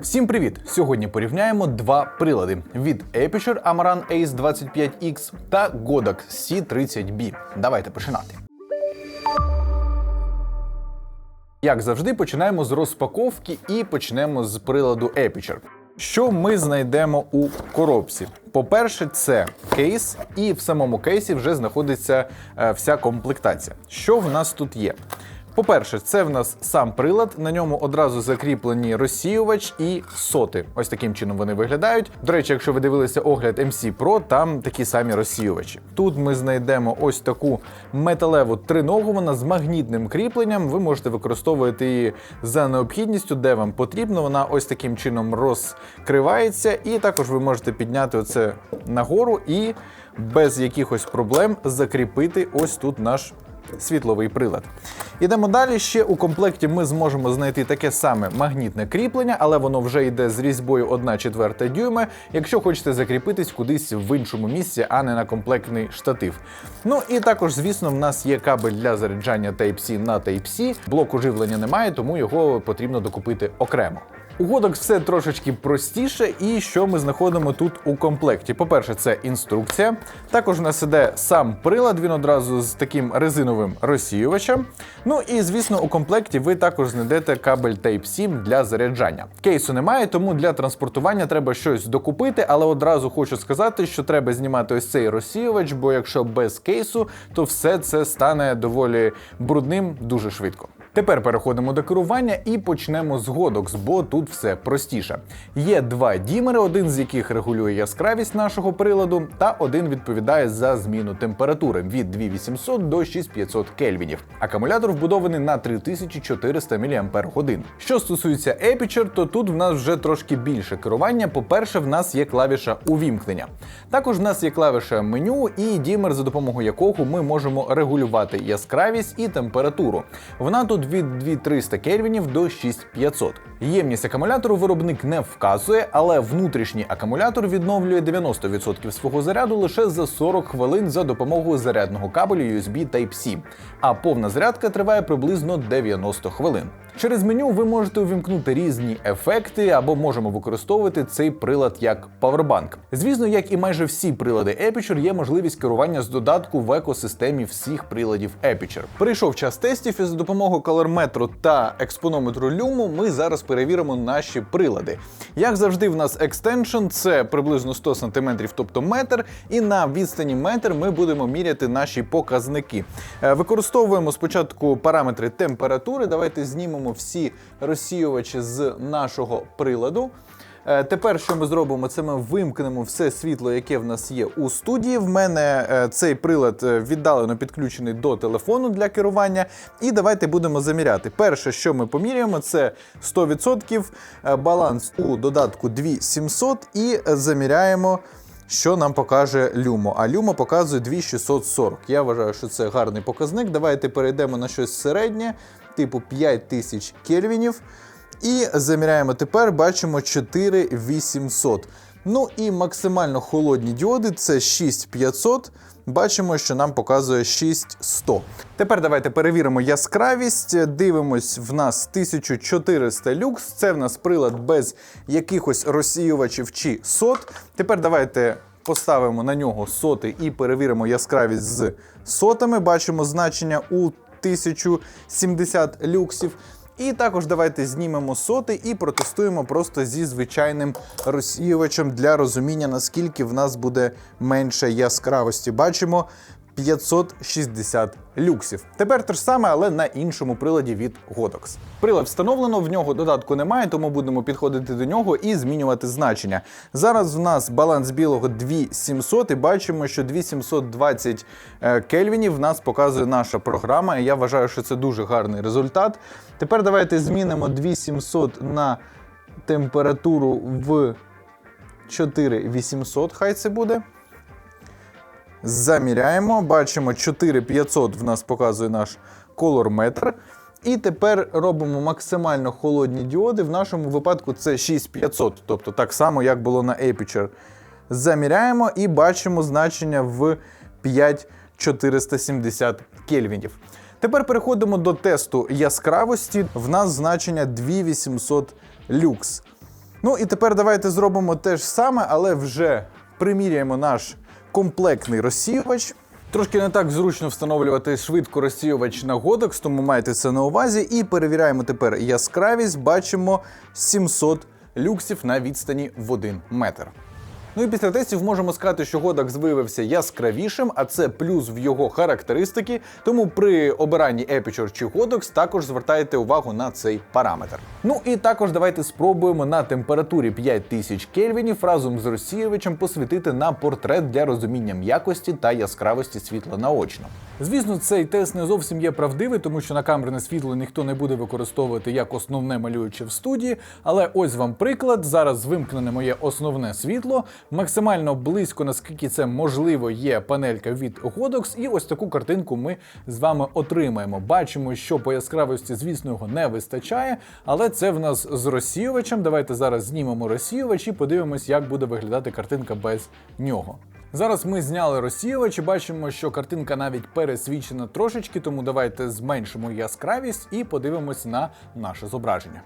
Всім привіт! Сьогодні порівняємо два прилади від Aperture Amaran Ace 25X та Godox C30B. Давайте починати. Як завжди, починаємо з розпаковки і почнемо з приладу Aperture. Що ми знайдемо у коробці? По-перше, це кейс, і в самому кейсі вже знаходиться е, вся комплектація. Що в нас тут є? По-перше, це в нас сам прилад. На ньому одразу закріплені розсіювач і соти. Ось таким чином вони виглядають. До речі, якщо ви дивилися огляд MC Pro, там такі самі розсіювачі. Тут ми знайдемо ось таку металеву триногу, вона з магнітним кріпленням. Ви можете використовувати її за необхідністю, де вам потрібно. Вона ось таким чином розкривається, і також ви можете підняти оце нагору і без якихось проблем закріпити ось тут наш світловий прилад. Ідемо далі. Ще у комплекті ми зможемо знайти таке саме магнітне кріплення, але воно вже йде з різьбою 1 четверта дюйма, якщо хочете закріпитись кудись в іншому місці, а не на комплектний штатив. Ну і також, звісно, в нас є кабель для заряджання Type-C на Type-C. Блоку живлення немає, тому його потрібно докупити окремо. У Godox все трошечки простіше, і що ми знаходимо тут у комплекті. По-перше, це інструкція. Також у нас іде сам прилад, він одразу з таким резиновим розсіювачем. Ну і звісно, у комплекті ви також знайдете кабель Type-C для заряджання. Кейсу немає, тому для транспортування треба щось докупити, але одразу хочу сказати, що треба знімати ось цей розсіювач, бо якщо без кейсу, то все це стане доволі брудним дуже швидко. Тепер переходимо до керування і почнемо з Godox, бо тут все простіше. Є два дімери, один з яких регулює яскравість нашого приладу, та один відповідає за зміну температури від 2800 до 6500 кельвінів. Акумулятор вбудований на 3400 мАч. Що стосується Aperture, то тут в нас вже трошки більше керування. По-перше, в нас є клавіша увімкнення. Також в нас є клавіша меню і дімер, за допомогою якого ми можемо регулювати яскравість і температуру. Вона тут від 2300 кельвінів до 6500. Ємність акумулятору виробник не вказує, але внутрішній акумулятор відновлює 90% свого заряду лише за 40 хвилин за допомогою зарядного кабелю USB Type-C, а повна зарядка триває приблизно 90 хвилин. Через меню ви можете увімкнути різні ефекти або можемо використовувати цей прилад як павербанк. Звісно, як і майже всі прилади Aperture, є можливість керування з додатку в екосистемі всіх приладів Aperture. Прийшов час тестів і за допомогою калорметру та експонометру Lumo ми зараз перевіримо наші прилади. Як завжди, в нас екстеншн це приблизно 100 см, тобто метр, і на відстані метр ми будемо міряти наші показники. Е, Використовуємо спочатку параметри температури. Давайте знімемо всі розсіювачі з нашого приладу. Е, Тепер, що ми зробимо, це ми вимкнемо все світло, яке в нас є у студії. В мене е, цей прилад е, віддалено підключений до телефону для керування. І давайте будемо заміряти. Перше, що ми поміряємо, це 100% е, баланс у додатку 2700 і заміряємо. Що нам покаже Люмо? А Люмо показує 2640. Я вважаю, що це гарний показник. Давайте перейдемо на щось середнє, типу 5000 кельвінів. І заміряємо тепер, бачимо 4800. Ну і максимально холодні діоди це 6500. Бачимо, що нам показує 6100. Тепер давайте перевіримо яскравість. Дивимось, в нас 1400 люкс. Це в нас прилад без якихось розсіювачів чи сот. Тепер давайте поставимо на нього соти і перевіримо яскравість з сотами. Бачимо значення у 1070 люксів. І також давайте знімемо соти і протестуємо просто зі звичайним розсіювачем для розуміння, наскільки в нас буде менше яскравості. Бачимо 560 люксів. Тепер те ж саме, але на іншому приладі від Godox. Прилад встановлено, в нього додатку немає, тому будемо підходити до нього і змінювати значення. Зараз в нас баланс білого 2700 і бачимо, що 2720 е, кельвінів в нас показує наша програма. Я вважаю, що це дуже гарний результат. Тепер давайте змінимо 2700 на температуру в 4800, хай це буде. Заміряємо, бачимо 4500 в нас показує наш колорметр. І тепер робимо максимально холодні діоди. В нашому випадку це 6500, тобто так само, як було на Aperture. Заміряємо і бачимо значення в 5470 кельвінів. Тепер переходимо до тесту яскравості. В нас значення 2800 люкс. Ну і тепер давайте зробимо те ж саме, але вже приміряємо наш комплектний розсіювач. Трошки не так зручно встановлювати швидко розсіювач на Godox, тому майте це на увазі. І перевіряємо тепер яскравість. Бачимо 700 люксів на відстані в 1 метр. Ну і після тестів можемо сказати, що Godox виявився яскравішим, а це плюс в його характеристики. Тому при обиранні Aperture чи Godox також звертайте увагу на цей параметр. Ну і також давайте спробуємо на температурі 5000 кельвінів разом з розсіювачем посвітити на портрет для розуміння м'якості та яскравості світла наочно. Звісно, цей тест не зовсім є правдивий, тому що на камерне світло ніхто не буде використовувати як основне малююче в студії. Але ось вам приклад. Зараз вимкнене моє основне світло. Максимально близько, наскільки це можливо, є панелька від Godox, і ось таку картинку ми з вами отримаємо. Бачимо, що по яскравості, звісно, його не вистачає, але це в нас з розсіювачем. Давайте зараз знімемо розсіювач і подивимось, як буде виглядати картинка без нього. Зараз ми зняли розсіювач і бачимо, що картинка навіть пересвічена трошечки, тому давайте зменшимо яскравість і подивимось на наше зображення.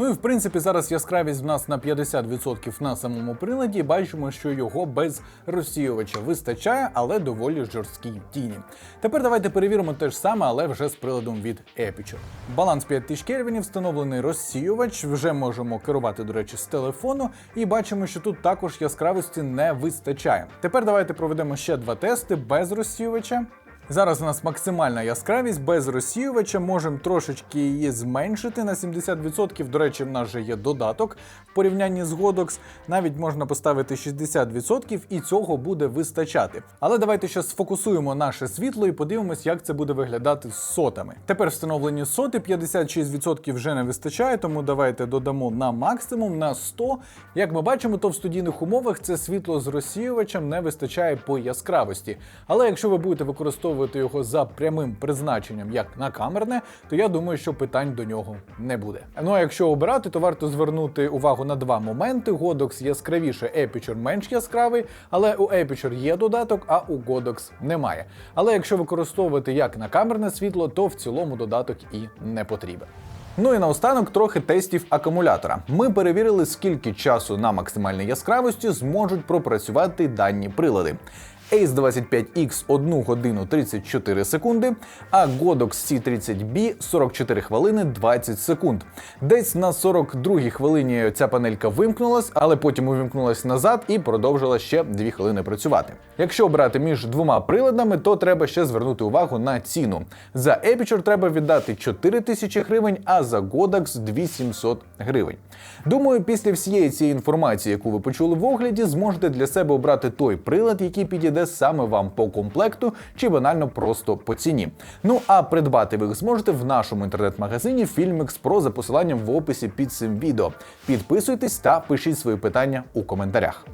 Ну і в принципі зараз яскравість в нас на 50% на самому приладі. Бачимо, що його без розсіювача вистачає, але доволі жорсткій тіні. Тепер давайте перевіримо те ж саме, але вже з приладом від Aperture. Баланс 5000 кельвінів, встановлений розсіювач. Вже можемо керувати, до речі, з телефону, і бачимо, що тут також яскравості не вистачає. Тепер давайте проведемо ще два тести без розсіювача. Зараз у нас максимальна яскравість без розсіювача. Можемо трошечки її зменшити на 70%. До речі, в нас же є додаток в порівнянні з Godox. Навіть можна поставити 60% і цього буде вистачати. Але давайте ще сфокусуємо наше світло і подивимось, як це буде виглядати з сотами. Тепер встановлені соти, 56% вже не вистачає, тому давайте додамо на максимум на 100. Як ми бачимо, то в студійних умовах це світло з розсіювачем не вистачає по яскравості. Але якщо ви будете використовувати його за прямим призначенням, як на камерне, то я думаю, що питань до нього не буде. Ну а якщо обирати, то варто звернути увагу на два моменти. Godox яскравіше, Aperture менш яскравий, але у Aperture є додаток, а у Godox немає. Але якщо використовувати як на камерне світло, то в цілому додаток і не потрібен. Ну і наостанок трохи тестів акумулятора. Ми перевірили, скільки часу на максимальній яскравості зможуть пропрацювати дані прилади. Ace 25X 1 годину 34 секунди, а Godox C30B 44 хвилини 20 секунд. Десь на 42 хвилині ця панелька вимкнулась, але потім увімкнулась назад і продовжила ще 2 хвилини працювати. Якщо обрати між двома приладами, то треба ще звернути увагу на ціну. За Aperture треба віддати 4 тисячі гривень, а за Godox 2700 гривень. Думаю, після всієї цієї інформації, яку ви почули в огляді, зможете для себе обрати той прилад, який підійде саме вам по комплекту чи банально просто по ціні. Ну а придбати ви їх зможете в нашому інтернет-магазині Filmix Pro за посиланням в описі під цим відео. Підписуйтесь та пишіть свої питання у коментарях.